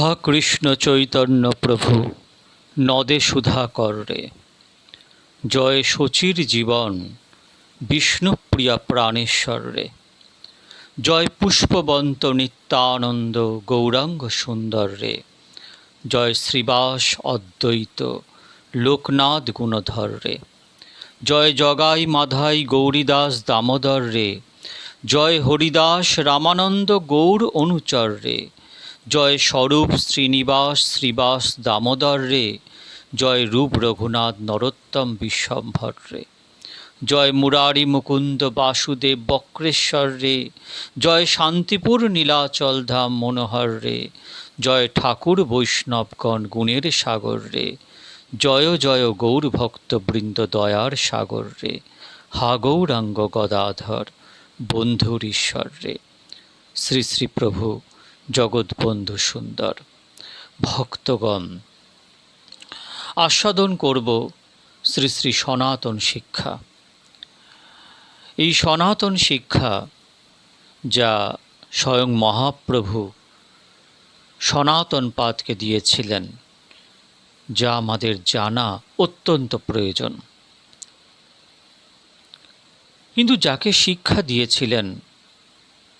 হা কৃষ্ণ চৈতন্য প্রভু, নদে সুধাকর রে। জয় শচীর জীবন বিষ্ণুপ্রিয়া প্রাণেশ্বর রে। জয় পুষ্পবন্ত নিত্যানন্দ গৌরাঙ্গ সুন্দর রে। জয় শ্রীবাস অদ্বৈত লোকনাথ গুণধর রে। জয় জগাই মাধাই গৌরীদাস দামোদর রে। জয় হরিদাস রামানন্দ গৌর অনুচর রে। জয় স্বরূপ শ্রীনিবাস শ্রীবাস দামোদর রে, জয় রূপ রঘুনাথ নরোত্তম বিশ্বম্ভর রে। জয় মুরারি মুকুন্দ বাসুদেব বক্রেশ্বর রে, জয় শান্তিপুর নীলাচল ধাম মনোহর রে, জয় ঠাকুর বৈষ্ণবগণ গুণের সাগর রে, জয় জয় গৌর ভক্তবৃন্দ দয়ার সাগর রে, হা গৌরাঙ্গ গদাধর বন্ধুর ঈশ্বর রে। শ্রী শ্রী প্রভু জগৎবন্ধু সুন্দর। ভক্তগণ, আস্বাদন করব শ্রী শ্রী সনাতন শিক্ষা। এই সনাতন শিক্ষা যা স্বয়ং মহাপ্রভু সনাতন পাদকে দিয়েছিলেন, যা আমাদের জানা অত্যন্ত প্রয়োজন। কিন্তু যাকে শিক্ষা দিয়েছিলেন,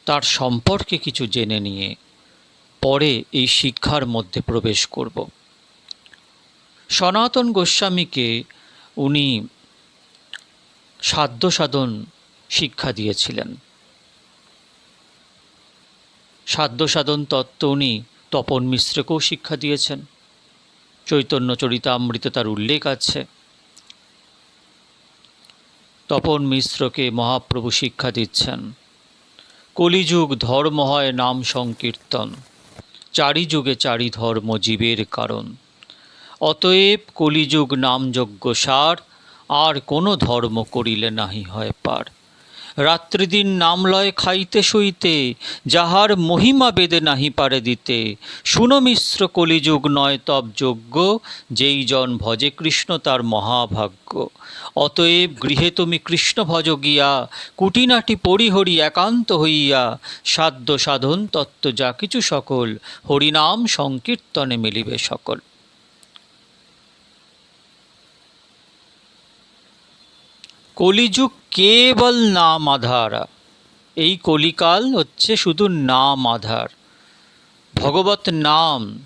তার সম্পর্কে কিছু জেনে নিয়ে পরে এই শিক্ষার মধ্যে প্রবেশ করব। সনাতন গোস্বামীকে উনি সাধ্য সাধন শিক্ষা দিয়েছিলেন। সাধ্য সাধন তত্ত্ব উনি তপন মিশ্রকেও শিক্ষা দিয়েছেন। চৈতন্য চরিতামৃতে তার উল্লেখ আছে। তপন মিশ্রকে মহাপ্রভু শিক্ষা দিচ্ছেন। কলিযুগ ধর্ম হয় নাম সংকীর্তন। চারি যুগে চারি ধর্ম জীবের কারণ। অতএব কলিযুগ নামযজ্ঞ সার, আর কোনো ধর্ম করিলে নাহি হয় পার। রাত্রিদিন নাম লয় খাইতে শুইতে যাহার মহিমা বেদে নাহি পারে দিতে। শুনো মিশ্র কলিযুগ নয় তব যোগ্য, যেই জন ভজে কৃষ্ণ তার মহাভাগ্য। অতএব গৃহে তুমি কৃষ্ণ ভজ গিয়া, কুটিনাটি পরিহরি একান্ত হইয়া, সাধ্য সাধন তত্ত্ব যা কিছু সকল, হরিনাম সংকীর্তনে মিলিবে সকল। কলিযুগ কেবল নাম আধারা। এই কলিকাল হচ্ছে শুধু নাম আধার। ভগবত নাম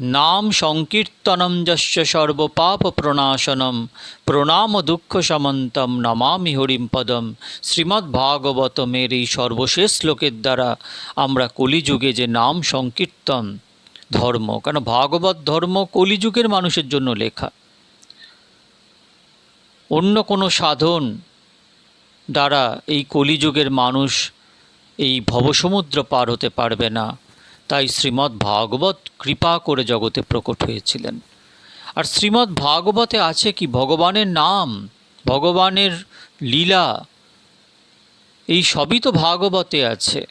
নাম সংকীর্তনম যস্য সর্বপাপ প্রণাশনম, প্রণাম দুঃখ সমন্তম নমামি হরিম পদম। শ্রীমদ্ ভাগবতমের এই সর্বশেষ শ্লোকের দ্বারা আমরা কলিযুগে যে নাম সংকীর্তন, ধর্ম, কেন ভাগবত ধর্ম কলিযুগের মানুষের জন্য লেখা। অন্য কোনো সাধন দ্বারা এই কলিযুগের মানুষ এই ভবসমুদ্র পার হতে পারবে না। তাই শ্রীমদ্ ভাগবত কৃপা করে জগতে প্রকট হয়েছিলেন। আর শ্রীমদ্ ভাগবতে আছে কি ভগবানের নাম, ভগবানের লীলা? এই সবই তো ভাগবতে আছে।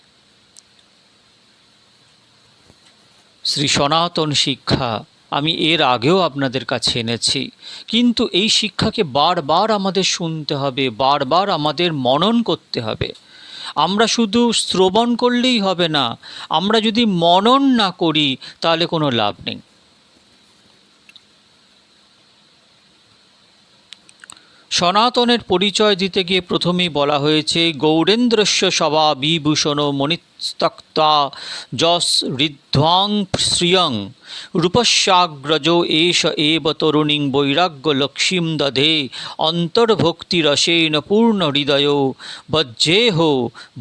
শ্রী সনাতন শিক্ষা আমি এর আগেও আপনাদের কাছে এনেছি। কিন্তু এই শিক্ষাকে বারবার আমাদের শুনতে হবে, বারবার আমাদের মনন করতে হবে। আমরা শুধু শ্রবণ করলেই হবে না, আমরা যদি মনন না করি, তাহলে কোনো লাভ নেই। সনাতনের পরিচয় দিতে গিয়ে প্রথমেই বলা হয়েছে, গৌরেন্দ্রস্য সভা বিভূষণ মণিস্তক্তা যশ ঋধ্বাং শ্রিয়ং রূপস্যাগ্রজ এষ এব তরুণীং বৈরাগ্য লক্ষ্মীম দধে অন্তর্ভক্তিরসেন পূর্ণ হৃদয় বজ্জেহ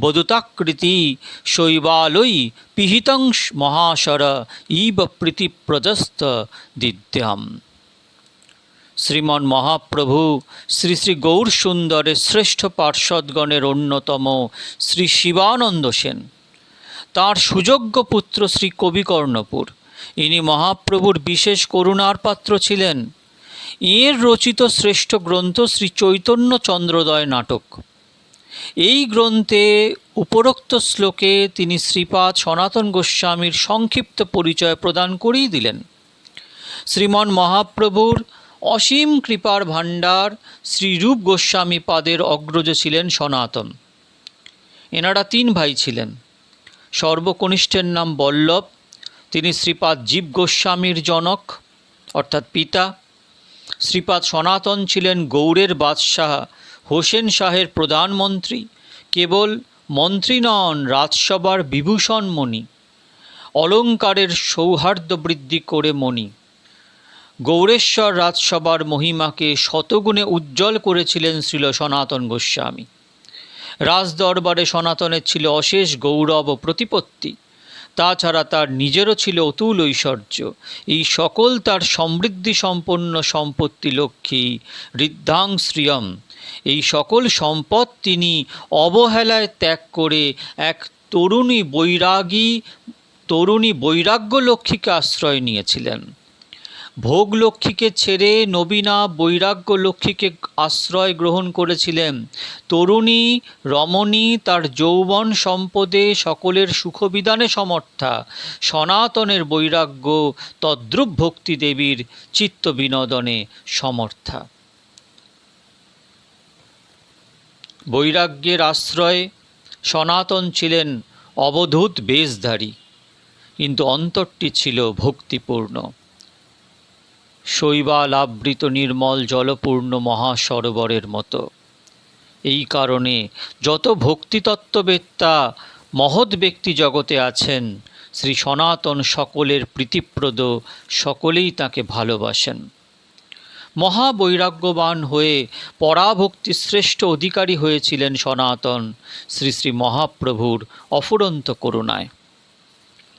বদুতাকৃতি শৈবালয়ী পিহিতং মহাশর ইব প্রীতিপ্রজস্ত দিদ্যাম। শ্রীমন মহাপ্রভু, শ্রী শ্রী গৌর সুন্দরের শ্রেষ্ঠ পার্ষদগণের অন্যতম শ্রী শিবানন্দ সেন। তাঁর সুযোগ্য পুত্র শ্রী কবিকর্ণপুর। ইনি মহাপ্রভুর বিশেষ করুণার পাত্র ছিলেন। এর রচিত শ্রেষ্ঠ গ্রন্থ শ্রী চৈতন্য চন্দ্রোদয় নাটক। এই গ্রন্থে উপরোক্ত শ্লোকে তিনি শ্রীপাদ সনাতন গোস্বামীর সংক্ষিপ্ত পরিচয় প্রদান করেই দিলেন। শ্রীমন মহাপ্রভুর অসীম কৃপার ভাণ্ডার শ্রীরূপ গোস্বামী পাদের অগ্রজ ছিলেন সনাতন। এনারা তিন ভাই ছিলেন। সর্বকনিষ্ঠের নাম বল্লভ, তিনি শ্রীপাদ জীব গোস্বামীর জনক, অর্থাৎ পিতা। শ্রীপাদ সনাতন ছিলেন গৌড়ের বাদশাহ হোসেন শাহের প্রধানমন্ত্রী, কেবল মন্ত্রী নন, রাজসভার বিভূষণ মণি। অলঙ্কারের সৌহার্দ্য বৃদ্ধি করে মণি। গৌড়েশ্বর রাজসভার মহিমাকে শতগুণে উজ্জ্বল করেছিলেন শ্রীল সনাতন গোস্বামী। রাজদরবারে সনাতনের ছিল অশেষ গৌরব ও প্রতিপত্তি। তাছাড়া তার নিজেরও ছিল অতুল ঐশ্বর্য। এই সকল তার সমৃদ্ধি সম্পন্ন সম্পত্তি লক্ষ্মী ঋদ্ধাংশ্রিয়ম এই সকল সম্পদ তিনি অবহেলায় ত্যাগ করে এক তরুণী বৈরাগী, তরুণী বৈরাগ্য লক্ষ্মীকে আশ্রয় নিয়েছিলেন। ভোগ লক্ষ্মীকে ছেড়ে নবীনা বৈরাগ্য লক্ষ্মীকে আশ্রয় গ্রহণ করেছিলেন। তরুণী রমণী তার যৌবন সম্পদে সকলের সুখবিধানে সমর্থা। সনাতনের বৈরাগ্য তদ্রুপ ভক্তি দেবীর চিত্ত বিনোদনে সমর্থা। বৈরাগ্যের আশ্রয়ে সনাতন ছিলেন অবধূত বেশধারী, কিন্তু অন্তরটি ছিল ভক্তিপূর্ণ। শৈবালাবৃত নির্মল জলপূর্ণ মহাসরোবরের মতো। এই কারণে যত ভক্তিতত্ত্ববেত্তা, মহৎ ব্যক্তি জগতে আছেন, শ্রী সনাতন সকলের প্রীতিপ্রদ সকলেই তাকে ভালোবাসেন। মহাবৈরাগ্যবান হয়ে পরাভক্তি শ্রেষ্ঠ অধিকারী হয়েছিলেন সনাতন শ্রী শ্রী মহাপ্রভুর অফুরন্ত করুণায়।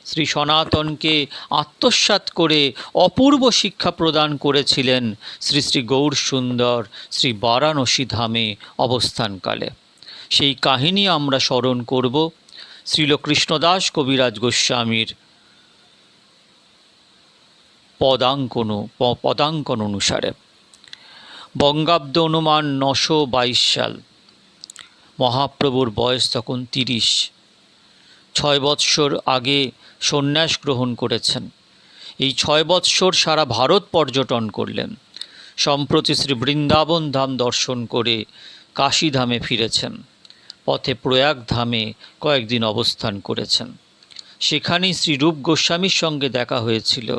শ্রী সনাতনকে আত্মসাৎ করে অপূর্ব শিক্ষা প্রদান করেছিলেন শ্রী শ্রী গৌর সুন্দর শ্রী বারাণসী ধামে অবস্থানকালে। সেই কাহিনী আমরা স্মরণ করব শ্রীল কৃষ্ণদাস কবিরাজ গোস্বামীর পদাঙ্কন পদাঙ্কন অনুসারে। বঙ্গাব্দ অনুমান নশো বাইশ সাল, মহাপ্রভুর বয়স তখন তিরিশ। ছয় বৎসর আগে সন্ন্যাস গ্রহণ করেছেন। এই ছয় বৎসর সারা ভারত পর্যটন করলেন। সম্প্রতি শ্রী বৃন্দাবন ধাম দর্শন করে কাশীধামে ফিরেছেন। পথে প্রয়াগ ধামে কয়েকদিন অবস্থান করেছেন। সেখানেই শ্রী রূপ গোস্বামীর সঙ্গে দেখা হয়েছিল।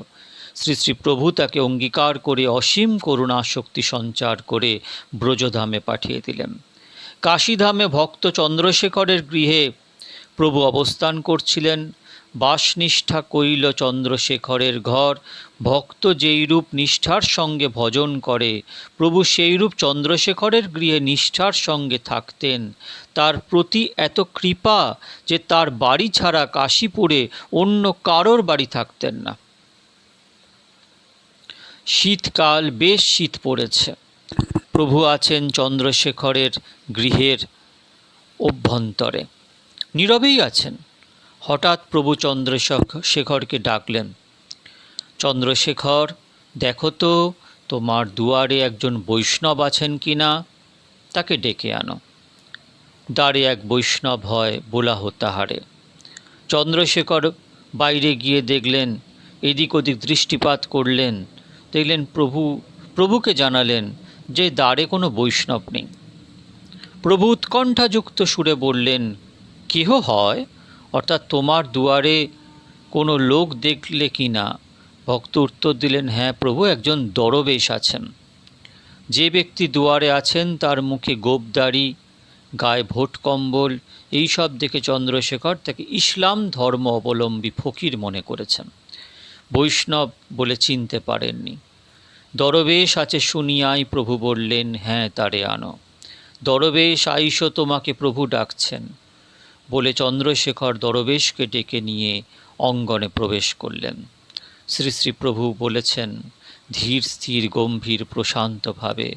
শ্রী শ্রী প্রভু তাকে অঙ্গীকার করে অসীম করুণা শক্তি সঞ্চার করে ব্রজধামে পাঠিয়ে দিলেন। কাশীধামে ভক্ত চন্দ্রশেখরের গৃহে প্রভু অবস্থান করছিলেন। বাসনিষ্ঠা কৈল চন্দ্রশেখরের ঘর, ভক্ত যেইরূপ নিষ্ঠার সঙ্গে ভজন করে, প্রভু সেইরূপ চন্দ্রশেখরের গৃহে নিষ্ঠার সঙ্গে থাকতেন। তার প্রতি এত কৃপা যে তার বাড়ি ছাড়া কাশীপুরে অন্য কারোর বাড়ি থাকতেন না। শীতকাল বেশ শীত পড়েছে। প্রভু আছেন চন্দ্রশেখরের গৃহের অভ্যন্তরে। নীরবেই আছেন। হঠাৎ প্রভু চন্দ্রশেখরকে ডাকলেন, চন্দ্রশেখর, দেখো তো, তোমার দুয়ারে একজন বৈষ্ণব আছেন কি না? তাকে ডেকে আনো। দ্বারে এক বৈষ্ণব হয়, বোলাহ তাহারে। চন্দ্রশেখর বাইরে গিয়ে দেখলেন, এদিক ওদিক দৃষ্টিপাত করলেন, দেখলেন প্রভু, প্রভুকে জানালেন যে দ্বারে কোনো বৈষ্ণব নেই। প্রভু উৎকণ্ঠাযুক্ত সুরে বললেন, কেহ হয়? অর্থাৎ তোমার দুয়ারে কোনো লোক দেখলে কি না? ভক্ত উত্তর দিলেন হ্যাঁ প্রভু, একজন দরবেশ আছেন। যে ব্যক্তি দুয়ারে আছেন, তার মুখে গোপদাড়ি, গায়ে ভোট কম্বল, এইসব দেখে চন্দ্রশেখর তাকে ইসলাম ধর্ম অবলম্বী ফকির মনে করেছেন। বৈষ্ণব বলে চিনতে পারেননি। দরবেশ আছে শুনিয়াই প্রভু বললেন হ্যাঁ তারে আনো। দরবেশ, আইসো তোমাকে প্রভু ডাকছেন। বলে চন্দ্রশেখর দরবেশকে ডেকে নিয়ে অঙ্গনে প্রবেশ করলেন। শ্রী শ্রী প্রভু বলেছেন, ধীর, স্থির, গম্ভীর, প্রশান্তভাবে।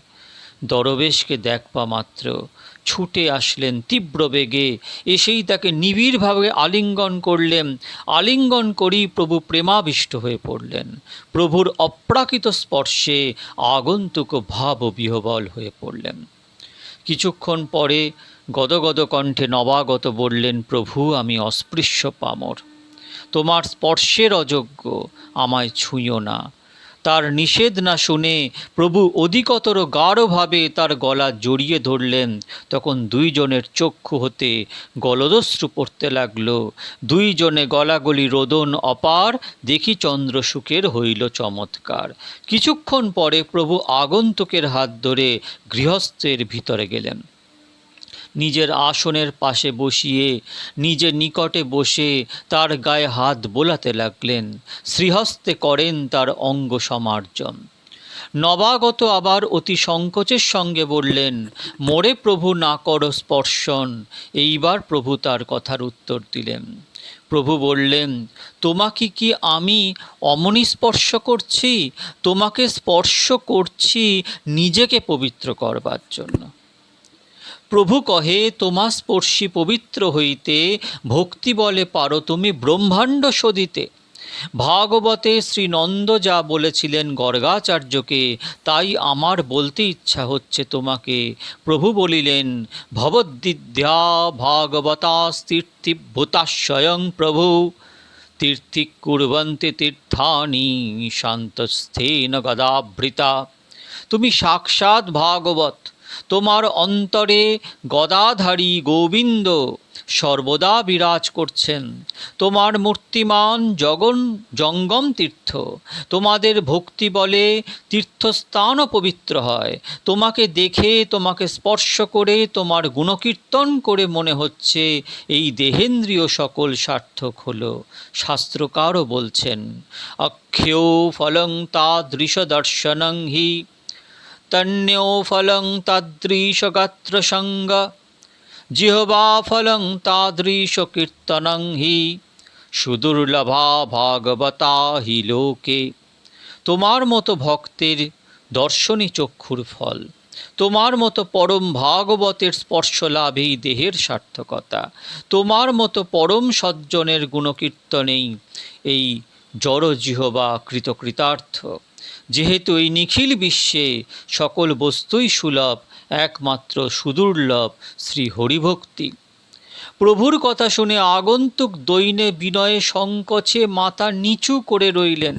দরবেশকে দেখবা মাত্র, ছুটে আসলেন তীব্র বেগে, এসেই তাকে নিবিড়ভাবে আলিঙ্গন করলেন। আলিঙ্গন করেই প্রভু প্রেমাবিষ্ট হয়ে পড়লেন। প্রভুর অপ্রাকৃত স্পর্শে আগন্তুক ভাব বিহবল হয়ে পড়লেন। কিছুক্ষণ পরে গদগদ কণ্ঠে নবাগত বললেন, প্রভু, আমি অস্পৃশ্য পামর। তোমার স্পর্শের অযোগ্য আমায় ছুঁয়ো না। তার নিষেধ না শুনে প্রভু অধিকতর গাঢ়ভাবে তার গলা জড়িয়ে ধরলেন। তখন দুইজনের চক্ষু হতে গলদস্রু পড়তে লাগল। দুইজনে গলাগলি রোদন অপার, দেখি চন্দ্রসুখের হইল চমৎকার। কিছুক্ষণ পরে প্রভু আগন্তুকের হাত ধরে গৃহস্থের ভিতরে গেলেন। নিজের আসনের পাশে বসিয়ে, নিজের নিকটে বসে তার গায়ে হাত বোলাতে লাগলেন। শ্রীহস্তে করেন তার অঙ্গ সমার্জন। নবাগত আবার অতি সংকোচের সঙ্গে বললেন, মোরে প্রভু না কর স্পর্শন। এইবার প্রভু তার কথার উত্তর দিলেন। প্রভু বললেন, তোমাকে কি আমি অমনি স্পর্শ করছি? তোমাকে স্পর্শ করছি নিজেকে পবিত্র করবার জন্য। প্রভু কহে, তোমা স্পর্শী পবিত্র হইতে, ভক্তি বলে পারো তুমি ব্রহ্মাণ্ড সদিতে ভাগবতে শ্রী নন্দ যা বলেছিলেন গর্গাচার্যকে, তাই আমার বলতে ইচ্ছা হচ্ছে তোমাকে। প্রভু বলিলেন, ভবদ্বিদ্যা ভাগবতা তীর্থিভূতা স্বয়ং প্রভু। তীর্থি কুর্বন্তে তীর্থানি শান্তস্থেন গদাভৃতা তুমি সাক্ষাৎ ভাগবত তোমার অন্তরে গদাধারী গোবিন্দ সর্বদা বিরাজ করছেন। তোমার মূর্তিমান জগন জঙ্গম তীর্থ, তোমাদের ভক্তি বলে তীর্থস্থানও পবিত্র হয়। তোমাকে দেখে, তোমাকে স্পর্শ করে, তোমার গুণকীর্তন করে মনে হচ্ছে, এই দেহেন্দ্রীয় সকল সার্থক হলো, শাস্ত্রকারও বলছেন। অক্ষেয় ফলং তাদৃশ দর্শনং হি। তন্যো ফলং তাদৃশগাত্রসঙ্গ জিহবা ফলং তাদৃশ কীর্তনং হি সুদুর্লভা ভাগবতা হি লোকে তোমার মতো ভক্তের দর্শনী চক্ষুর ফল, তোমার মতো পরম ভাগবতের স্পর্শ লাভেই দেহের সার্থকতা, তোমার মতো পরম সজ্জনের গুণকীর্তনেই এই জড়জিহবা কৃতকৃতার্থ। যেহেতু এই নিখিল বিশ্বে সকল বস্তুই সুলভ, একমাত্র সুদুর্লভ শ্রী হরিভক্তি। প্রভুর কথা শুনে আগন্তুক দৈনে বিনয়ে সংকোচে মাথা নিচু করে রইলেন।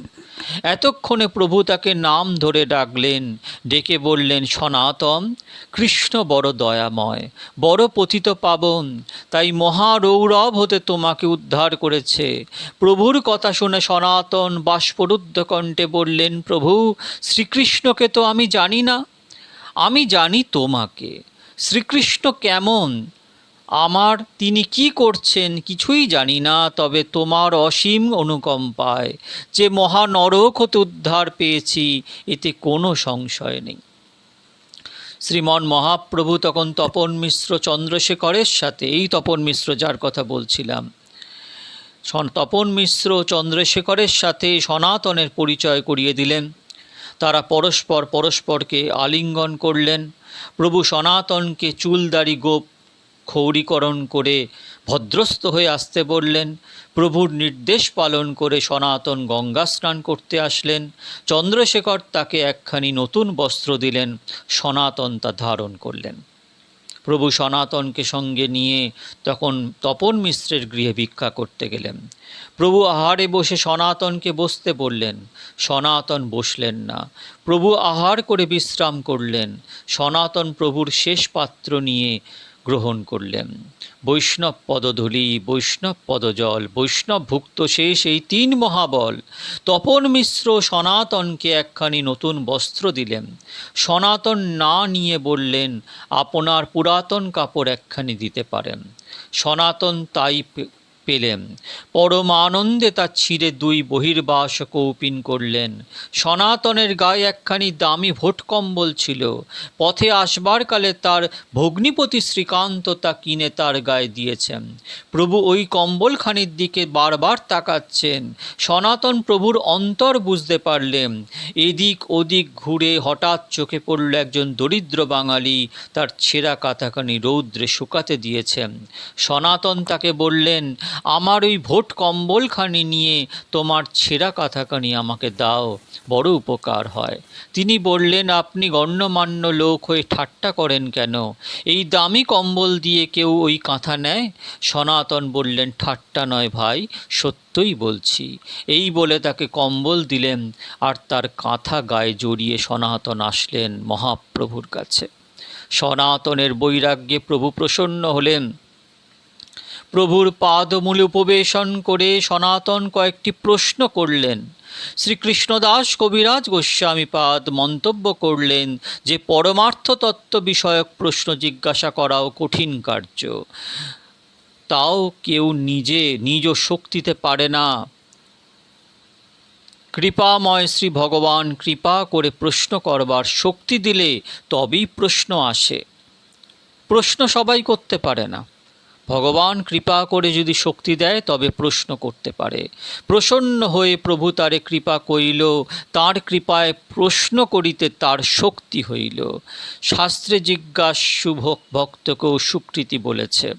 এতক্ষণে প্রভু তাকে নাম ধরে ডাকলেন, ডেকে বললেন, সনাতন, কৃষ্ণ বড় দয়াময়, বড় পতিত পাবন, তাই মহারৌরব হতে তোমাকে উদ্ধার করেছে। প্রভুর কথা শুনে সনাতন বাষ্পরুদ্ধ কণ্ঠে বললেন, প্রভু, শ্রীকৃষ্ণকে তো আমি জানি না। আমি জানি তোমাকে। শ্রীকৃষ্ণ কেমন? আমার তিনি কি করছেন কিছুই জানি না, তবে তোমার অসীম অনুকম্পায়। যে মহানরক হতে উদ্ধার পেয়েছি, এতে কোনো সংশয় নেই। শ্রীমন মহাপ্রভু তখন তপন মিশ্র চন্দ্রশেখরের সাথে, এই তপন মিশ্র যার কথা বলছিলাম তপন মিশ্র চন্দ্রশেখরের সাথে সনাতনের পরিচয় করিয়ে দিলেন। তারা পরস্পর পরস্পরকে আলিঙ্গন করলেন। প্রভু সনাতনকে চুলদাড়ি গোপ ক্ষৌরীকরণ করে ভদ্রস্থ হয়ে আসতে বললেন। প্রভুর নির্দেশ পালন করে সনাতন গঙ্গা স্নান করতে আসলেন। চন্দ্রশেখর তাকে একখানি নতুন বস্ত্র দিলেন, সনাতন তা ধারণ করলেন। প্রভু সনাতনকে সঙ্গে নিয়ে তখন তপন মিশ্রের গৃহে ভিক্ষা করতে গেলেন। প্রভু আহারে বসে সনাতনকে বসতে বললেন, সনাতন বসলেন না। প্রভু আহার করে বিশ্রাম করলেন, সনাতন প্রভুর শেষ পাত্র নিয়ে গ্রহণ করলেন। বৈষ্ণব পদধূলি, বৈষ্ণব পদজল, বৈষ্ণব ভুক্ত শেষ এই তিন মহাবল। তপন মিশ্র সনাতনকে একখানি নতুন বস্ত্র দিলেন। সনাতন না নিয়ে বললেন, আপনার পুরাতন কাপড় একখানি দিতে পারেন। সনাতন তাই পেলেন। পরম আনন্দে তা ছিঁড়ে দুই বহির্বাস কৌপিন করলেন। সনাতনের গায়ে একখানি দামি ভোট কম্বল ছিল। পথে আসবার কালে তার ভগ্নিপতি শ্রীকান্ত তা কিনে তার গায়ে দিয়েছেন। প্রভু ওই কম্বলখানির দিকে বারবার তাকাচ্ছেন। সনাতন প্রভুর অন্তর বুঝতে পারলেন, এদিক ওদিক ঘুরে হঠাৎ চোখে পড়ল একজন দরিদ্র বাঙালি, তার ছেঁড়া কাতাখানি রৌদ্রে শুকাতে দিয়েছেন। সনাতন তাকে বললেন আমার ওই ভোট কম্বলখানি নিয়ে তোমার ছেঁড়া কাঁথাখানি আমাকে দাও, বড় উপকার হয়। তিনি বললেন, আপনি গণ্যমান্য লোক হয়ে ঠাট্টা করেন কেন? এই দামি কম্বল দিয়ে কেউ ওই কাঁথা নেয়? সনাতন বললেন, ঠাট্টা নয় ভাই, সত্যই বলছি। এই বলে তাকে কম্বল দিলেন আর তার কাঁথা গায়ে জড়িয়ে সনাতন আসলেন মহাপ্রভুর কাছে। সনাতনের বৈরাগ্যে প্রভু প্রসন্ন হলেন। প্রভুর পাদমূলে উপবেশন করে সনাতন কয়েকটি প্রশ্ন করলেন। শ্রীকৃষ্ণদাস কবিরাজ গোস্বামী পাদ মন্তব্য করলেন যে, পরমার্থ তত্ত্ব বিষয়ক প্রশ্ন জিজ্ঞাসা করাও কঠিন কার্য। তাও কেউ নিজে, নিজ শক্তিতে পারে না। কৃপাময় শ্রী ভগবান কৃপা করে প্রশ্ন করবার শক্তি দিলে তবেই প্রশ্ন আসে। প্রশ্ন সবাই করতে পারে না। ভগবান কৃপা করে যদি শক্তি দেয়, তবে প্রশ্ন করতে পারে। প্রসন্ন হয়ে প্রভু তারে কৃপা করিল, তার কৃপায় প্রশ্ন করিতে তার শক্তি হইল। শাস্ত্রে জিজ্ঞাসু ভক্তকেও সুকৃতি বলেছে।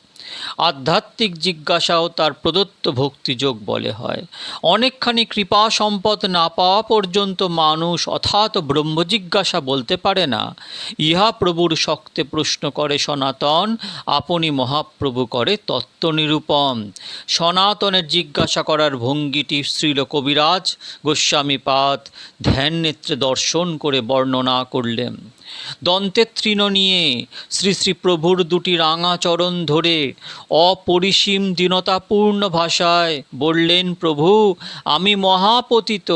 আধ্যাত্মিক জিজ্ঞাসাও তার প্রদত্ত ভক্তিযোগ বলে হয়। অনেকখানি কৃপা সম্পদ না পাওয়া পর্যন্ত মানুষ অথাৎ ব্রহ্ম জিজ্ঞাসা বলতে পারে না। ইহা প্রভুর শক্তে প্রশ্ন করে সনাতন, আপনি মহাপ্রভু করে তত্ত্ব নিরূপম সনাতনের জিজ্ঞাসা করার ভঙ্গিটি শ্রীল কবিরাজ গোস্বামীপাদ ধ্যান নেত্রে দর্শন করে বর্ণনা করলেন। দন্তের তৃণ নিয়ে শ্রী শ্রী প্রভুর দুটি রাঙা চরণ ধরে অপরিসীম দীনতাপূর্ণ ভাষায় বললেন, প্রভু, আমি মহাপতিত,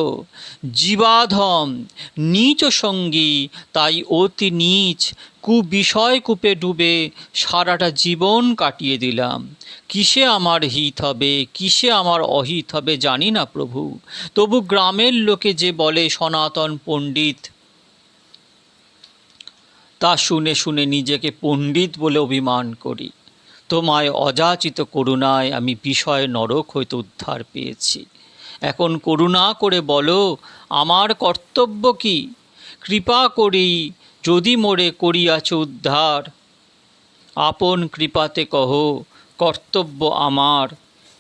জীবাধম, নীচ সঙ্গী, তাই অতি নীচ, কুবিষয় কূপে ডুবে সারাটা জীবন কাটিয়ে দিলাম। কিসে আমার হিত হবে, কিসে আমার অহিত হবে জানি না প্রভু। তবু গ্রামের লোকে যে বলে, সনাতন পণ্ডিত তা শুনে শুনে নিজেকে পণ্ডিত বলে অভিমান করি। তোমায় অযাচিত করুণায় আমি বিষয় নরক হইতে উদ্ধার পেয়েছি। এখন করুণা করে বলো, আমার কর্তব্য কি? কৃপা করি, যদি মোরে করিয়াছ উদ্ধার। আপন কৃপাতে কহ, কর্তব্য আমার।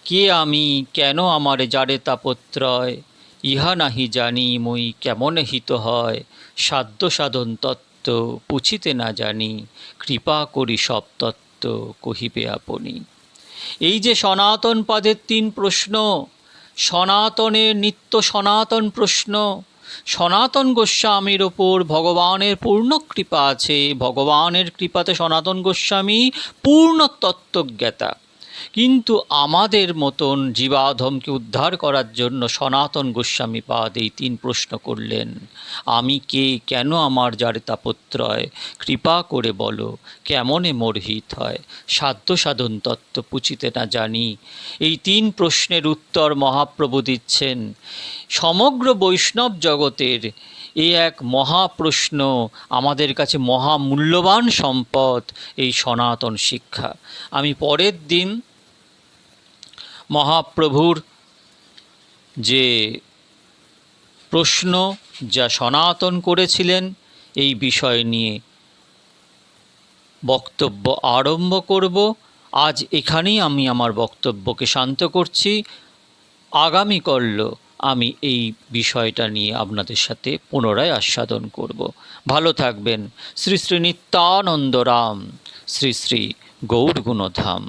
কে আমি, কেন আমার যারে তাপত্রয় ইহা নাহি জানি, মই কেমন হিত হয়? সাধ্য সাধন তত্ত্ব পুছিতে না জানি, কৃপা করি সব তত্ত্ব কহিবে আপনি। এই যে সনাতন পাদের তিন প্রশ্ন সনাতনের নিত্য সনাতন প্রশ্ন, সনাতন গোস্বামীর ওপর ভগবানের পূর্ণ কৃপা আছে, ভগবানের কৃপাতে সনাতন গোস্বামী পূর্ণ তত্ত্বজ্ঞাতা। কিন্তু আমাদের মতন জীবাধমকে উদ্ধার করার জন্য সনাতন গোস্বামী পাদ এই তিন প্রশ্ন করলেন, আমি কে? কেন আমার যারে তাপত্রয় কৃপা করে বলো, কেমনে মোর হিত হয়? সাধ্য সাধন তত্ত্ব পুছিতে না জানি। এই তিন প্রশ্নের উত্তর মহাপ্রভু দিচ্ছেন, সমগ্র বৈষ্ণব জগতের এ এক মহাপ্রশ্ন, আমাদের কাছে মহামূল্যবান সম্পদ, এই সনাতন শিক্ষা। আমি পরের দিন মহাপ্রভুর যে প্রশ্ন যা সনাতন করেছিলেন, এই বিষয় নিয়ে বক্তব্য আরম্ভ করব। আজ এখানেই আমি আমার বক্তব্যকে শান্ত করছি। আগামীকল্য আমি এই বিষয়টা নিয়ে আপনাদের সাথে পুনরায় আস্বাদন করব। ভালো থাকবেন। শ্রী শ্রী নিত্যানন্দ রাম। শ্রী শ্রী গৌর গুণধাম